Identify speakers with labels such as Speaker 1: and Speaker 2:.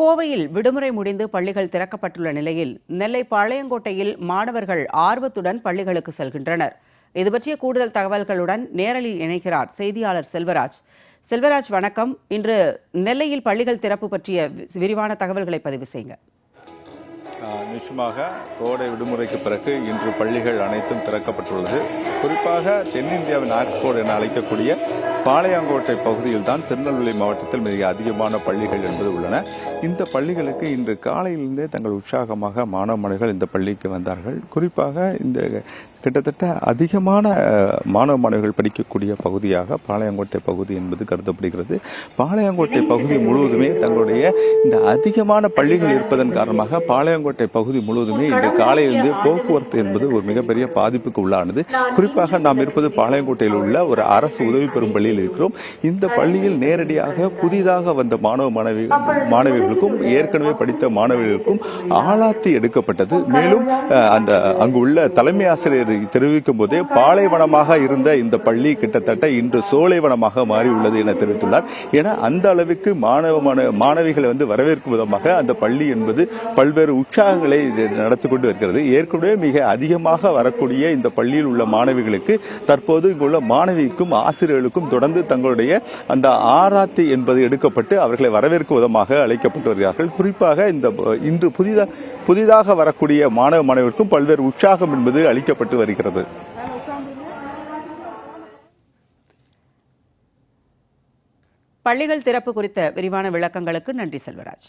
Speaker 1: கோவையில் விடுமுறை முடிந்து பள்ளிகள் திறக்கப்பட்டுள்ள நிலையில் நெல்லை பாளையங்கோட்டையில் மாணவர்கள் ஆர்வத்துடன் பள்ளிகளுக்கு செல்கின்றனர். இது பற்றிய கூடுதல் தகவல்களுடன் நேரலில் இணைக்கிறார் செய்தியாளர் செல்வராஜ். செல்வராஜ் வணக்கம். இன்று நெல்லையில் பள்ளிகள் திறப்பு பற்றிய வி- விரிவான தகவல்களை பதிவு செய்யுங்க.
Speaker 2: நிச்சயமாக கோடை விடுமுறைக்கு பிறகு இன்று பள்ளிகள் அனைத்தும் திறக்கப்பட்டுள்ளது. குறிப்பாக தென்னிந்தியாவின் ஆக்ஸ்போர்ட் என அழைக்கக்கூடிய பாளையங்கோட்டை பகுதியில் தான் திருநெல்வேலி மாவட்டத்தில் மிக அதிகமான பள்ளிகள் என்பது உள்ளன. இந்த பள்ளிகளுக்கு இன்று காலையிலிருந்தே தங்கள் உற்சாகமாக மாணவ மாணவிகள் இந்த பள்ளிக்கு வந்தார்கள். குறிப்பாக இந்த கிட்டத்தட்ட அதிகமான மாணவ மாணவிகள் படிக்கக்கூடிய பகுதியாக பாளையங்கோட்டை பகுதி என்பது கருதப்படுகிறது. பாளையங்கோட்டை பகுதி முழுவதுமே தங்களுடைய இந்த அதிகமான பள்ளிகள் இருப்பதன் காரணமாக பாளையங்கோட்டை பகுதி முழுவதுமே இன்று காலையிலிருந்து போக்குவரத்து என்பது ஒரு மிகப்பெரிய பாதிப்புக்கு உள்ளானது. குறிப்பாக நாம் இருப்பது பாளையங்கோட்டையில் உள்ள ஒரு அரசு உதவி பெறும் பள்ளியில் இருக்கிறோம். இந்த பள்ளியில் நேரடியாக புதிதாக வந்த மாணவ மாணவி மாணவிகளுக்கும் ஏற்கனவே படித்த மாணவிகளுக்கும் ஆளாத்தி எடுக்கப்பட்டது. மேலும் அந்த அங்கு உள்ள தலைமை ஆசிரியர் தெரிவிக்கும் போதே பாலைவனமாக இருந்த இந்த பள்ளி கிட்டத்தட்ட இன்று சோலைவனமாக மாறியுள்ளது என தெரிவித்துள்ளார். என அந்த அளவுக்கு மாணவ மாணவிகளை வந்து வரவேற்கும் விதமாக அந்த பள்ளி என்பது பல்வேறு உற்சாகங்களை நடத்தி கொண்டு வருகிறது. ஏற்கனவே மிக அதிகமாக வரக்கூடிய இந்த பள்ளியில் உள்ள மாணவிகளுக்கு தற்போது இங்குள்ள மாணவிக்கும் ஆசிரியர்களுக்கும் தொடர்ந்து தங்களுடைய அந்த ஆராத்தி என்பது எடுக்கப்பட்டு அவர்களை வரவேற்கும் விதமாக அழைக்கப்பட்டு வருகிறார்கள் குறிப்பாக இந்த இன்று புதிதாக புதிதாக வரக்கூடிய மாணவ மாணவிகளுக்கும் பல்வேறு உற்சாகம் என்பது அளிக்கப்பட்டு வருகிறது.
Speaker 1: பள்ளிகள் திறப்பு குறித்த விரிவான விளக்கங்களுக்கு நன்றி செல்வராஜ்.